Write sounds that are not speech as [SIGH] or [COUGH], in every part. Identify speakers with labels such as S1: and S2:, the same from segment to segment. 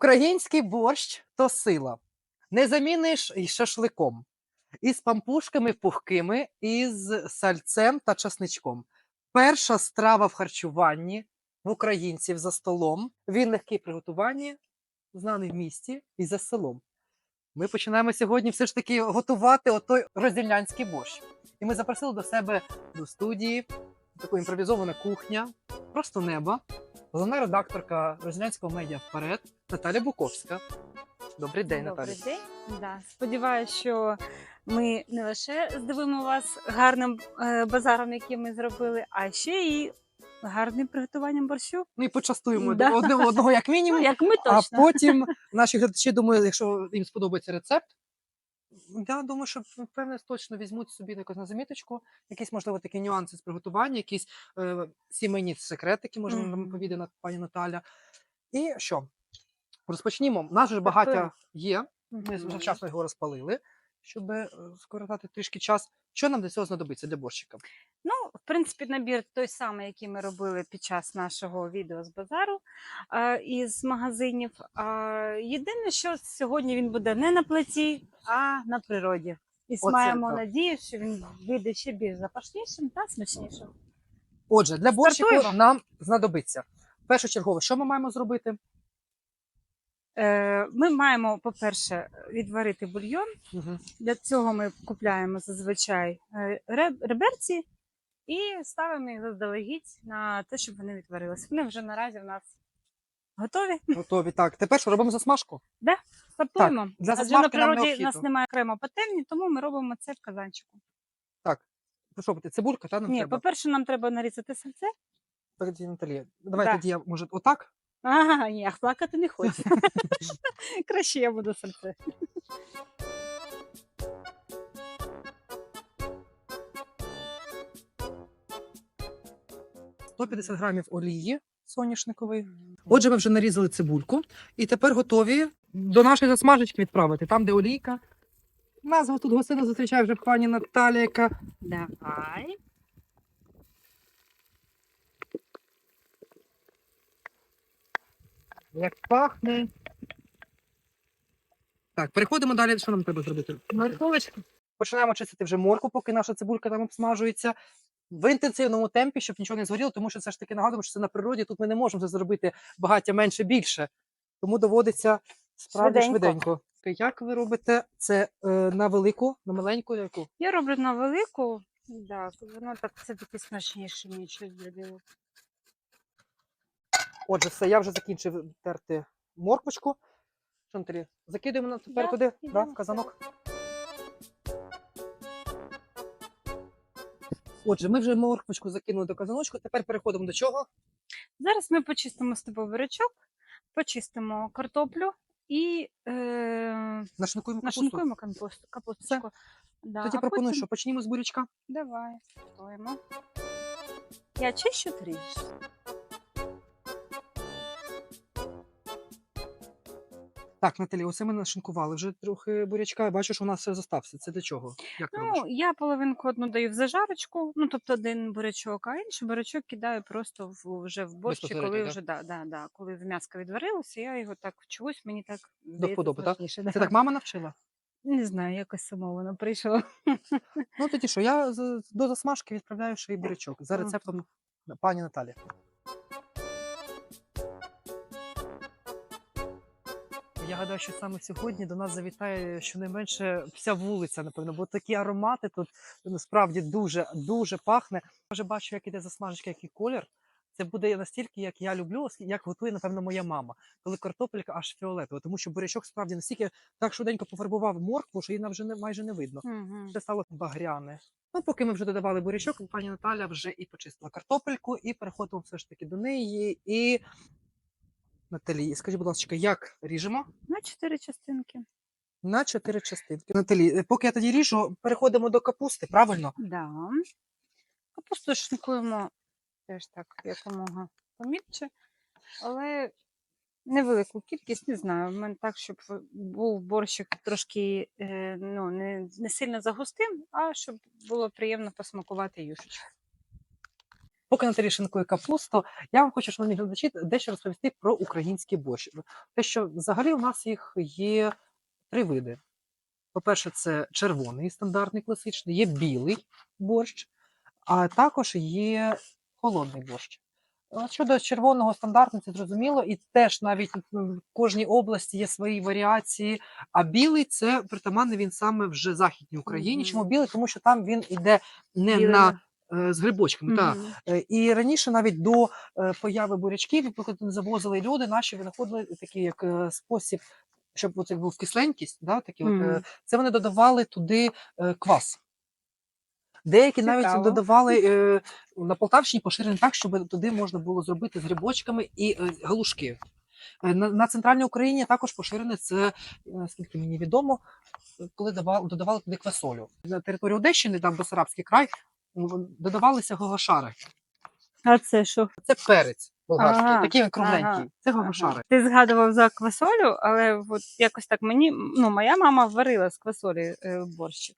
S1: Український борщ то сила. Не заміниш і шашликом. Із пампушками пухкими, із сальцем та часничком. Перша страва в харчуванні в українців за столом. Він легкий в приготуванні, знаний в місті і за селом. Ми починаємо сьогодні все ж таки готувати отой роздільнянський борщ. І ми запросили до себе до студії таку імпровізована кухня, просто небо. Головна редакторка роздільнянського медіа вперед Наталя Буковська. Добрий день, Наталя.
S2: Добрий день. Да. Сподіваюся, що ми не лише здивуємо вас гарним е, базаром, який ми зробили, а ще і гарним приготуванням борщу.
S1: Ну і почастуємо
S2: Да.
S1: одне одного як мінімум.
S2: як ми
S1: А потім наші глядачі, думаю, якщо їм сподобається рецепт, я думаю, що певне точно візьмуть собі якось на заміточку, якісь, можливо, такі нюанси з приготування, якісь е, сімейні секретики, можливо, нам
S2: Мгм.
S1: повідає на- пані Наталя. І що? Розпочнімо. У нас же багаття є. Ми вже вчасно його розпалили, щоб е, скоротати трішки час. Що нам для цього знадобиться для борщика?
S2: Ну, в принципі, набір той самий, який ми робили під час нашого відео з базару е, із магазинів. А, єдине, що сьогодні він буде не на плиті, а на природі. І
S1: Оце
S2: маємо
S1: так.
S2: надію, що він вийде ще більш запашнішим та смачнішим.
S1: Отже, для борщику
S2: Стартуємо.
S1: нам знадобиться. Першочергово, що ми маємо зробити?
S2: Е, Ми маємо, по-перше, відварити бульйон.
S1: Угу.
S2: Для цього ми купляємо зазвичай е, реберці і ставимо їх заздалегідь на те, щоб вони відварилися. Вони вже наразі в нас готові.
S1: Готові. Так, тепер що робимо засмажку?
S2: Стартуємо.
S1: для
S2: Адже на природі в нас немає окремо пательні, тому ми робимо це в казанчику.
S1: Так, ну що буде, цибулька, та нам
S2: Ні,
S1: треба.
S2: по-перше, нам треба нарізати сальце.
S1: Тоді, Наталія, давай
S2: Да.
S1: тоді я, може, отак?
S2: Ага, ні, плакати не [LAUGHS] хочу. [LAUGHS] Краще я буду сальце.
S1: 150 грамів олії соняшникової. Отже, ми вже нарізали цибульку і тепер готові до нашої засмажечки відправити. Там, де олійка. Нас тут гостина зустрічає вже пані Наталя, яка
S2: Давай.
S1: Як пахне. Так, переходимо далі. Що нам треба зробити? Морковочку. Починаємо чистити вже морку, поки наша цибулька там обсмажується. В інтенсивному темпі, щоб нічого не згоріло, тому що це ж таки нагадуємо, що це на природі. Тут ми не можемо це зробити багаття менше більше. Тому доводиться справді
S2: Швиденько.
S1: швиденько. Як ви робите це е, на велику, на маленьку яку?
S2: Я роблю на велику, да, воно так все таки смачніше, ніж білого.
S1: Отже, все, я вже закінчив терти морквочку. Що, Наталі, закидуємо на тепер
S2: Да,
S1: туди, да, в казанок. Отже, ми вже морквочку закинули до казаночку. Тепер переходимо до чого?
S2: Зараз ми почистимо з тобою бурячок, почистимо картоплю і е,
S1: Нашинкуємо капусту.
S2: нашинкуємо компост, капусточку. Да,
S1: Тоді
S2: а
S1: пропоную,
S2: потім-
S1: що почнімо з бурячка.
S2: Давай, спробуємо. Я чищу ти
S1: Так, Наталі, оце ми нашинкували вже трохи бурячка. Я бачу, що у нас все зостався. Це для чого? Як
S2: Ну,
S1: робиш?
S2: я половинку одну даю в зажарочку, ну тобто один бурячок, а інший бурячок кидаю просто в, вже в борщ, коли вже да, да, да, коли в м'ясо відварилося, я його так чогось, мені так
S1: До вподоби, так? Це
S2: да.
S1: так мама навчила? [LAUGHS]
S2: Не знаю, якось само воно прийшло.
S1: Ну тоді що, я до засмажки відправляю ще й бурячок за рецептом пані Наталі. Я гадаю, що саме сьогодні до нас завітає щонайменше вся вулиця, напевно, бо такі аромати тут насправді дуже дуже пахне. Я вже бачу, як іде засмажечка, який колір. Це буде настільки, як я люблю, як готує, напевно, моя мама, коли картопелька аж фіолетова, тому що бурячок справді настільки так швиденько пофарбував моркву, що її нам вже не майже не видно.
S2: Мгм.
S1: Це стало багряне. Ну, поки ми вже додавали бурячок, пані Наталя вже і почистила картопельку, і переходимо все ж таки до неї. І Наталі, скажіть, будь ласка, як ріжемо?
S2: На чотири частинки.
S1: На чотири частинки. Наталі, е, поки я тоді ріжу, переходимо до капусти, правильно?
S2: Да. Капусту шинкуємо теж так якомога помільче, але невелику кількість, не знаю. В мене так, щоб був борщик трошки е, ну, не, не сильно загустим, а щоб було приємно посмакувати юшечку.
S1: Поки Наталі шинкує капусту, я вам хочу, шановні глядачі, дещо розповісти про український борщ. Те, що взагалі у нас їх є три види. По-перше, це червоний стандартний класичний, є білий борщ, а також є холодний борщ. Щодо червоного стандартного, це зрозуміло, і теж навіть в кожній області є свої варіації. А білий це притаманний він саме вже західній Україні.
S2: Мгм.
S1: Чому білий? Тому що там він іде не
S2: Білий,
S1: на з грибочками. так.
S2: Мгм.
S1: Е, І раніше навіть до е, появи бурячків, коли завозили люди, наші винаходили такий як е, спосіб, щоб от як був кисленькість, да, такі от, е,
S2: Мгм.
S1: це вони додавали туди е, квас. Деякі навіть додавали е, на Полтавщині поширені так, щоб туди можна було зробити з грибочками і е, галушки. Е, На, на центральній Україні також поширене це, е, наскільки мені відомо, е, коли давали, додавали туди квасолю. На території Одещини, там Бесарабський край, додавалися гогошари.
S2: А це що?
S1: Це перець болгарський,
S2: Ага,
S1: такий він кругленький.
S2: ага,
S1: Це
S2: Ага. Ти згадував за квасолю, але от якось так мені, ну, моя мама варила з квасолі е, борщик.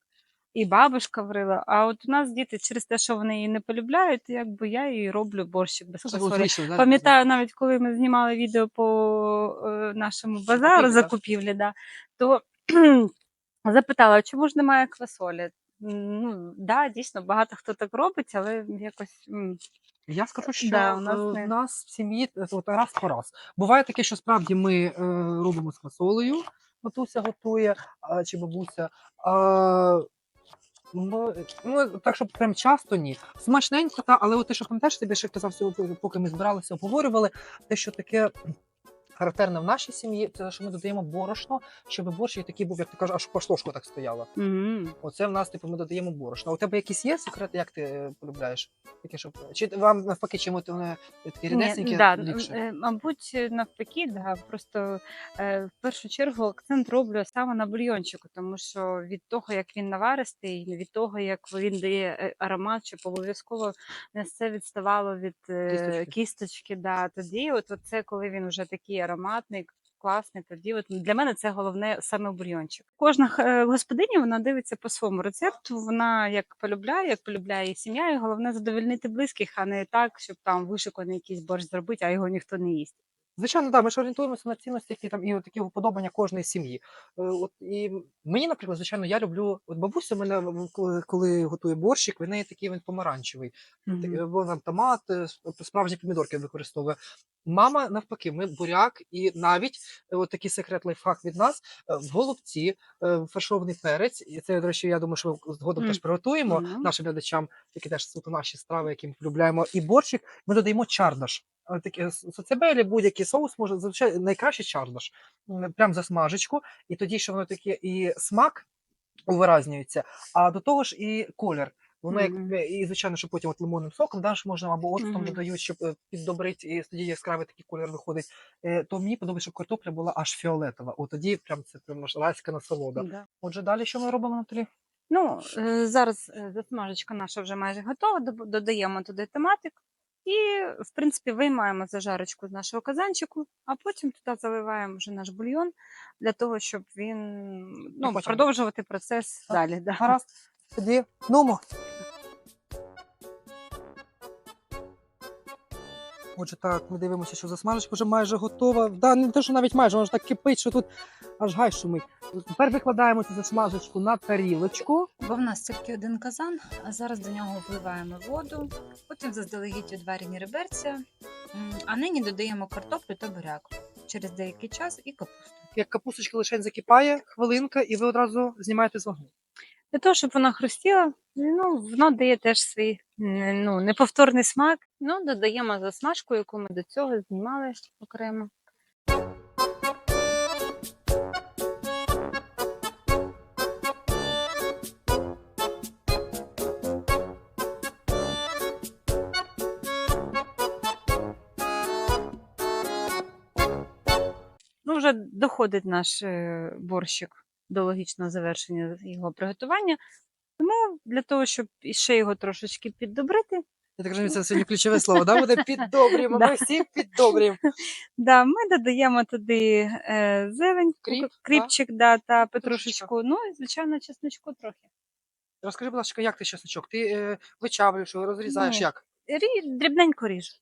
S2: І бабушка варила. А от у нас діти через те, що вони її не полюбляють, якби я і роблю борщик без квасолі. Пам'ятаю, навіть коли ми знімали відео по е, нашому базару
S1: закупівлі, да,
S2: то [CLEARS THROAT] запитала, чому ж немає квасолі? Ну, да, дійсно, багато хто так робить, але якось м,
S1: Я скажу, що
S2: Да,
S1: у
S2: у
S1: нас,
S2: нас
S1: в нас в сім'ї е, от раз по раз. Буває таке, що справді ми е, робимо з фасолею, матуся готує а, чи бабуся. А, ми, ну, так, щоб прям часто ні. Смачненько, та, але от те, що пам'ятаєш, тобі ще казав, сьогодні, поки ми збиралися, обговорювали, те, що таке характерне в нашій сім'ї, це що ми додаємо борошно, щоб борщ і такий був, як ти кажеш, аж пошлошку так стояло.
S2: м.
S1: Оце в нас, типу, ми додаємо борошно. А у тебе якісь є секрети, як ти е, полюбляєш? Таке, щоб... Чи вам навпаки, чим от вони такі рідесенькі
S2: да,
S1: ліпше?
S2: е, мабуть, навпаки, да, просто е, в першу чергу акцент роблю саме на бульйончику, тому що від того, як він наваристий, від того, як він дає аромат, щоб обов'язково м'ясце відставало від
S1: Кісточки.
S2: кісточки. Да, тоді, от, це коли він вже такий ароматний. Класний, от для мене це головне саме бульйончик. Кожна е, господиня вона дивиться по своєму рецепту. Вона як полюбляє, як полюбляє її сім'я, і головне задовольнити близьких, а не так, щоб там вишиканий якийсь борщ зробити, а його ніхто не їсть.
S1: Звичайно, да, ми ж орієнтуємося на цінності, які там і такі вподобання кожної сім'ї. Е, От і мені, наприклад, звичайно, я люблю. От бабуся мене коли, коли готує борщик, в неї такий він помаранчевий. Бо там томат, е, справжні помідорки використовує. Мама навпаки, ми буряк і навіть от такий секрет лайфхак від нас в голубці фаршований перець. І це, до речі, я думаю, що ми згодом
S2: Мгм.
S1: теж приготуємо
S2: Мгм.
S1: нашим глядачам, які теж суто наші страви, які ми полюбляємо. І борщик ми додаємо чардаш. Е, Таке соцебелі, будь-який соус може зазвичай найкраще чардаш. Прям за смажечку, і тоді, що воно таке і смак увиразнюється, а до того ж і колір. Воно як
S2: Мгм.
S1: е, і звичайно, що потім от лимонним соком, да, ж можна або оцтом
S2: Мгм.
S1: додають, щоб е, піддобрити, і тоді яскравий такий колір виходить. Е, То мені подобається, щоб картопля була аж фіолетова. От тоді прям це прям райська насолода.
S2: Да.
S1: Отже, далі що ми робимо Наталі?
S2: Ну, е, зараз е, засмажечка наша вже майже готова. Додаємо туди томатик і, в принципі, виймаємо зажарочку з нашого казанчику, а потім туди заливаємо вже наш бульйон для того, щоб він ну,
S1: потім-
S2: продовжувати процес далі. Да.
S1: Гаразд. Тоді нумо. Отже, так, ми дивимося, що засмажечка вже майже готова. Да, не те, що навіть майже, вона ж так кипить, що тут аж гай шумить. Тепер викладаємо цю засмажечку на тарілочку.
S3: Бо в нас тільки один казан, а зараз до нього вливаємо воду, потім заздалегідь відварені реберця, а нині додаємо картоплю та буряк через деякий час і капусту.
S1: Як капусточка лише закипає, хвилинка, і ви одразу знімаєте з вогню.
S2: Для того, щоб вона хрустіла, ну, воно дає теж свій ну, неповторний смак. Ну, додаємо засмажку, яку ми до цього знімали окремо. Ну, вже доходить наш е, борщик до логічного завершення його приготування. Тому для того, щоб ще його трошечки піддобрити,
S1: Я так розумію, це сьогодні ключове слово, да? Буде піддобрюємо. [LAUGHS]
S2: Да.
S1: Ми всі піддобрюємо. [LAUGHS]
S2: да, ми додаємо туди е, зелень,
S1: Кріп,
S2: кріпчик да, та петрушечку. Ну і, звичайно, чесночку трохи.
S1: Розкажи, будь ласка, як ти чесночок? Ти е, вичавлюєш розрізаєш
S2: Ні.
S1: як?
S2: Рі- дрібненько ріжу.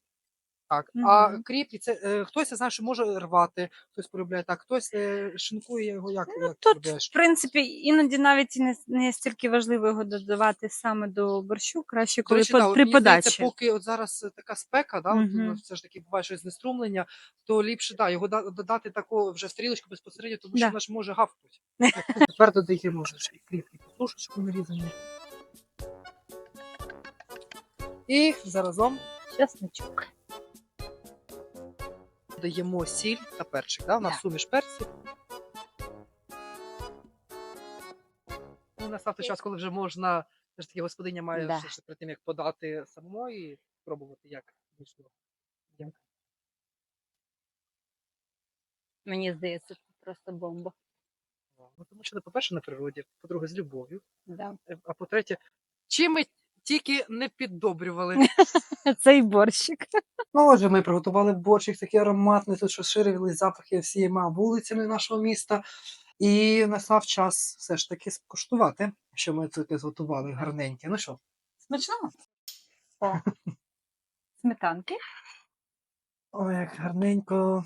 S1: Так. А
S2: Мгм.
S1: кріп, і це е, хтось я знаю, що може рвати, хтось полюбляє так, хтось е, шинкує його як, як ти
S2: Тут,
S1: полюбляєш?
S2: в принципі, іноді навіть і не, не стільки важливо його додавати саме до борщу, краще,
S1: До
S2: коли
S1: речі,
S2: по-
S1: да, от
S2: при
S1: мені здається,
S2: подачі.
S1: поки от зараз е, така спека, да, от,
S2: Мгм.
S1: ну, все ж таки буває щось знеструмлення, то ліпше да, його да- додати таку вже стрілочку безпосередньо, тому що
S2: Да.
S1: вона ж може гавкнути. [LAUGHS] Тепер додаємо вже ще і кріп, і картошечку. І заразом
S2: Чесничок.
S1: Додаємо сіль та перчик. Да? У нас суміш перців. Ну, настав той час, коли вже можна, все ж таки господиня має
S2: Да.
S1: ж перед тим, як подати самому і пробувати, як вийшло.
S2: Мені здається, це просто бомба.
S1: Ну, тому що, по-перше, на природі, по-друге, з любов'ю,
S2: Да.
S1: е, а по-третє, чим ми тільки не піддобрювали. [LAUGHS]
S2: Цей борщик.
S1: Ну, отже, ми приготували борщик такий ароматний, тут що ширили запахи всіма вулицями нашого міста. І настав час все ж таки скуштувати, що ми тут зготували гарненьке. Ну що,
S2: Смачного? [LAUGHS] О. Сметанки.
S1: ой, як гарненько.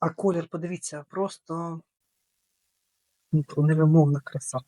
S1: А колір, подивіться, просто ну, невимовна краса.